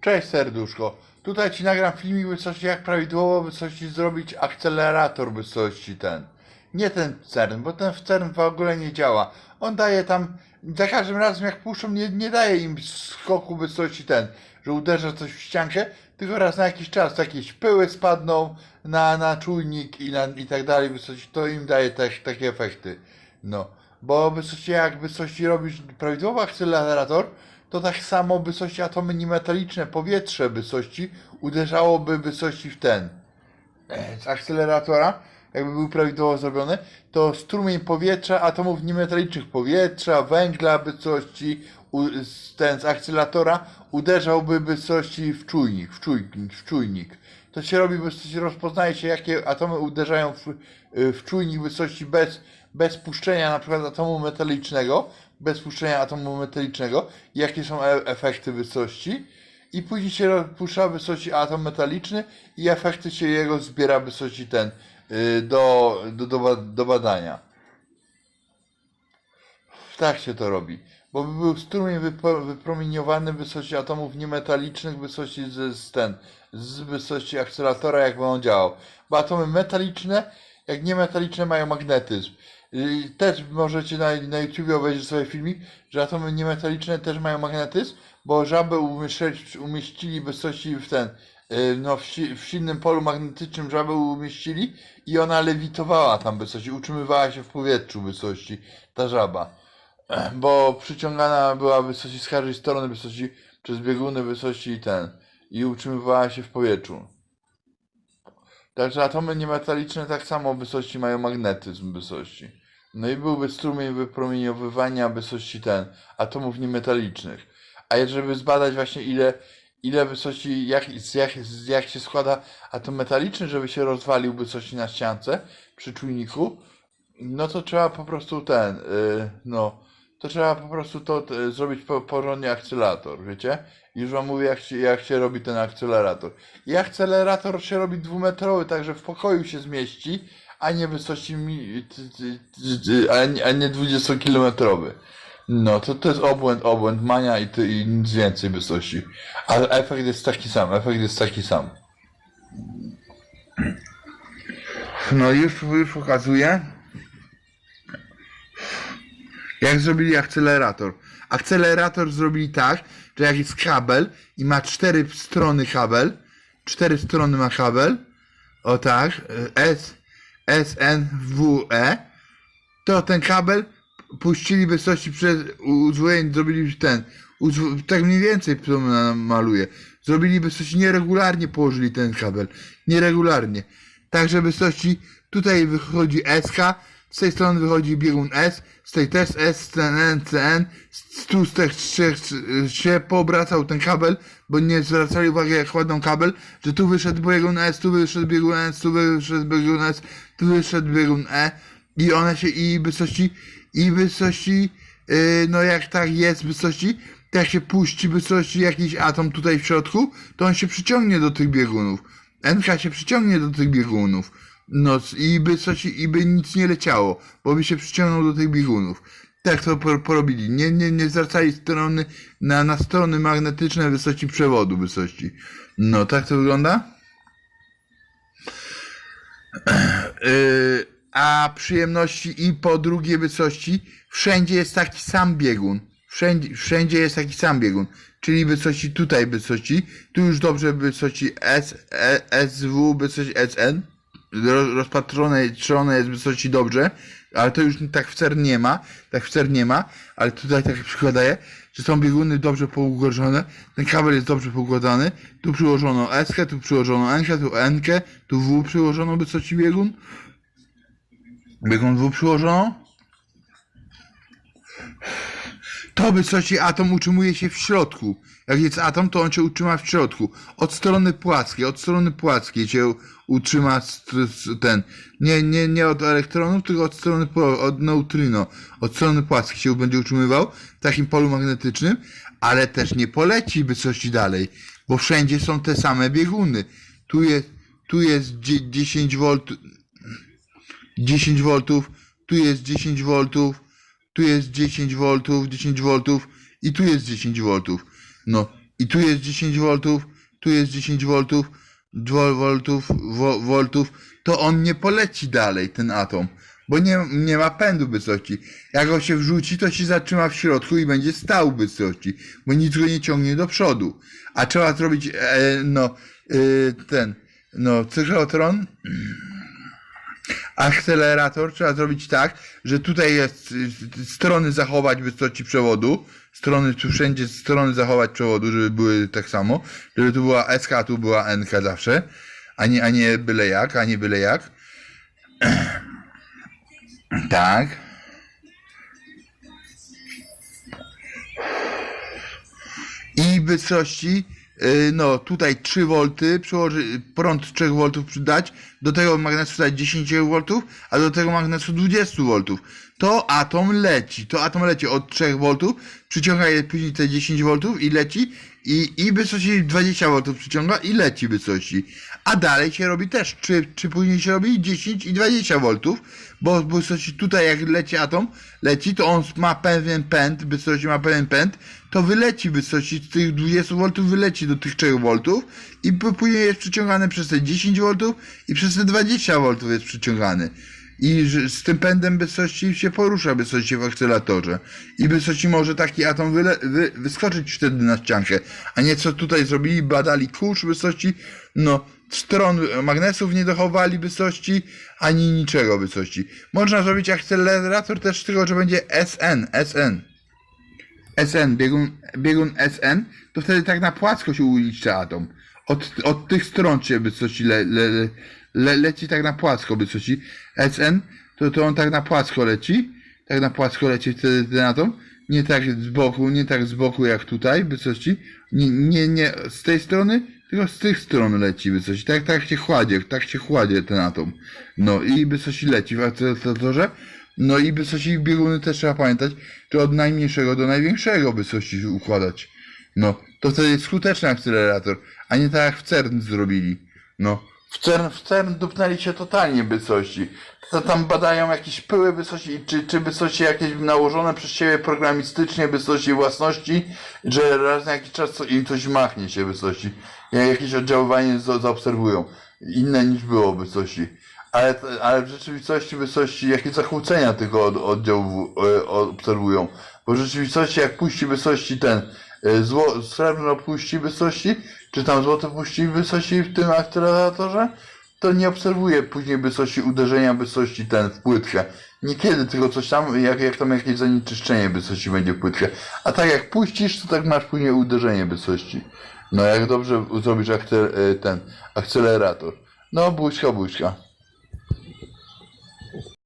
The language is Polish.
Cześć serduszko. Tutaj ci nagram filmik wysokości jak prawidłowo wysokości zrobić akcelerator wysokości ten. Nie ten CERN, bo ten w CERN w ogóle nie działa. On daje tam, za każdym razem jak puszczą, nie, nie daje im skoku wysokości ten, że uderza coś w ściankę, tylko raz na jakiś czas jakieś pyły spadną na, na czujnik i, na, i tak dalej, wysokości, to im daje też takie efekty. No, bo wysokości jak wysokości robisz prawidłowy akcelerator, to tak samo wysokości atomy niemetaliczne, powietrze wysokości uderzałoby wysokości w ten e, z akceleratora, jakby był prawidłowo zrobiony, to strumień powietrza, atomów niemetalicznych powietrza, węgla z, ten z akceleratora uderzałby wysokości w czujnik, w czujnik, w czujnik. To się robi, wysokości rozpoznaje się, jakie atomy uderzają w, w czujnik wysokości bez, bez puszczenia na przykład atomu metalicznego, bez puszczenia atomu metalicznego, jakie są e- efekty wysokości. I później się puszcza wysokości atom metaliczny i efekty się jego zbiera wysokości ten y, do, do, do, do badania. Tak się to robi. Bo by był strumień wypromieniowany w wysokości atomów niemetalicznych, w wysokości z, z ten, z wysokości akceleratora, jakby on działał. Bo atomy metaliczne, jak niemetaliczne, mają magnetyzm. I też możecie na, na YouTubie obejrzeć sobie filmik, że atomy niemetaliczne też mają magnetyzm, bo żaby umieścili, umieścili w ten, y, no w, si- w silnym polu magnetycznym żabę umieścili i ona lewitowała tam wysokości, utrzymywała się w powietrzu wysokości, ta żaba bo przyciągana była wysokości z każdej strony wysokości przez bieguny wysokości i ten i utrzymywała się w powietrzu. Także atomy niemetaliczne tak samo w wysokości mają magnetyzm wysokości. No i byłby strumień wypromieniowywania wysokości ten atomów niemetalicznych. A jeżeli zbadać właśnie ile ile wysokości, jak, jak, jak się składa atom metaliczny, żeby się rozwalił wysokości na ściance przy czujniku, no to trzeba po prostu ten, yy, no, to trzeba po prostu to y, zrobić po, porządnie akcelerator, wiecie? Już wam mówię, jak się, jak się robi ten akcelerator. I akcelerator się robi dwumetrowy, także w pokoju się zmieści, a nie ty, a, nie- a nie 20-kilometrowy. No, to, to jest obłęd, obłęd, mania i, ty, i nic więcej wysokości. Ale efekt jest taki sam, efekt jest taki sam. No już, już pokazuję. Jak zrobili akcelerator? Akcelerator zrobili tak, że jak jest kabel i ma cztery strony kabel, cztery strony ma kabel, o tak, S, S, N, W, E, to ten kabel puścili wysokości przez uzwojenie, zrobili ten, tak mniej więcej to maluje, zrobili wysokości nieregularnie położyli ten kabel, nieregularnie, tak że wysokości, tutaj wychodzi SK, z tej strony wychodzi biegun S, z tej też S, CN, CN, z tu z tych trzech się poobracał ten kabel, bo nie zwracali uwagi jak kładą kabel, że tu wyszedł biegun S, tu wyszedł biegun S, tu wyszedł biegun S, tu wyszedł biegun E i one się, i wysokości, i wysokości, yy, no jak tak jest wysokości, to jak się puści wysokości jakiś atom tutaj w środku, to on się przyciągnie do tych biegunów. NK się przyciągnie do tych biegunów. No i by coś, i by nic nie leciało, bo by się przyciągnął do tych biegunów. Tak to por- porobili. Nie, nie, nie zwracali strony na, na strony magnetyczne wysokości przewodu, wysokości. No, tak to wygląda. Yy, a przyjemności i po drugiej wysokości wszędzie jest taki sam biegun. Wszędzie, wszędzie jest taki sam biegun. Czyli wysokości tutaj wysokości, tu już dobrze wysokości S, e, SW, wysokości SN. Ro- Rozpatrzone trzone jest wysokości dobrze, ale to już tak w CERN nie ma, tak w CERN nie ma, ale tutaj tak przykładaję, że są bieguny dobrze poukładane, ten kabel jest dobrze poukładany, tu przyłożono S, tu przyłożono N, tu N, tu W przyłożono wysokości biegun, biegun W przyłożono, to wysokości atom utrzymuje się w środku. Jak jest atom, to on się utrzyma w środku. Od strony płaskiej, od strony płaskiej się utrzyma ten. Nie, nie, nie od elektronów, tylko od strony, od neutrino. Od strony płaskiej się będzie utrzymywał w takim polu magnetycznym, ale też nie poleci wysokości dalej, bo wszędzie są te same bieguny. Tu jest, tu jest dzie- 10 V, 10 V, tu jest 10 V, tu jest 10 V, 10 V i tu jest 10 V. No, i tu jest 10 V, tu jest 10 V, 2 voltów, wo, voltów, to on nie poleci dalej, ten atom. Bo nie, nie ma pędu wysokości. Jak go się wrzuci, to się zatrzyma w środku i będzie stał wysokości, bo nic go nie ciągnie do przodu. A trzeba zrobić, e, no, e, ten, no, cyklotron, akcelerator trzeba zrobić tak, że tutaj jest strony zachować wysokości przewodu, strony tu wszędzie strony zachować przewodu, żeby były tak samo, żeby tu była SK, tu była NK zawsze, a nie, a nie byle jak, a nie byle jak. Tak. I wysokości, no tutaj 3 V, prąd 3 V przydać, do tego magnesu dać 10 V, a do tego magnesu 20 V. To atom leci, to atom leci od 3 V, przyciąga je później te 10 V i leci i, i wysokości 20 V przyciąga i leci wysokości. A dalej się robi też, czy, czy później się robi 10 i 20 V, bo bo wysokości tutaj jak leci atom, leci, to on ma pewien pęd, wysokości ma pewien pęd, to wyleci wysokości z tych 20 V, wyleci do tych 3 V i później jest przyciągany przez te 10 V i przez te 20 V jest przyciągany. I z tym pędem wysokości się porusza wysokości w akceleratorze. I wysokości może taki atom wyle, wy, wyskoczyć wtedy na ściankę. A nie co tutaj zrobili, badali kurz wysokości, no stron magnesów nie dochowali wysokości, ani niczego wysokości. Można zrobić akcelerator też tylko, że będzie SN, SN. SN, biegun, biegun SN, to wtedy tak na płasko się ulicza atom. Od, od tych stron się wysokości le, le, le, le, leci tak na płasko wysokości. SN, to, to on tak na płasko leci. Tak na płasko leci wtedy ten atom. Nie tak z boku, nie tak z boku jak tutaj wysokości. Nie, nie, nie z tej strony, tylko z tych stron leci wysokości. Tak, tak się chładzie, tak się chładzie ten atom. No i wysokości leci w akceleratorze. No i wysokości bieguny też trzeba pamiętać, że od najmniejszego do największego wysokości układać. No, to wtedy jest skuteczny akcelerator, a nie tak jak w CERN zrobili. No. W CERN, w CERN dupnęli się totalnie wysokości. To tam badają jakieś pyły wysokości, czy, czy wysokości jakieś nałożone przez siebie programistycznie wysokości własności, że raz na jakiś czas im coś machnie się wysokości. Jak jakieś oddziaływanie za- zaobserwują. Inne niż było wysokości. Ale, ale w rzeczywistości wysokości, jakie zakłócenia tego od, oddziału e, obserwują. Bo w rzeczywistości jak puści wysokości ten, zło, srebrno puści wysokości, czy tam złoto puści wysokości w tym akceleratorze, to nie obserwuje później wysokości uderzenia wysokości ten w płytkę. Niekiedy tylko coś tam, jak, jak tam jakieś zanieczyszczenie wysokości będzie w płytkę. A tak jak puścisz, to tak masz później uderzenie wysokości. No jak dobrze zrobisz akcel, e, ten akcelerator. No buźka, buźka.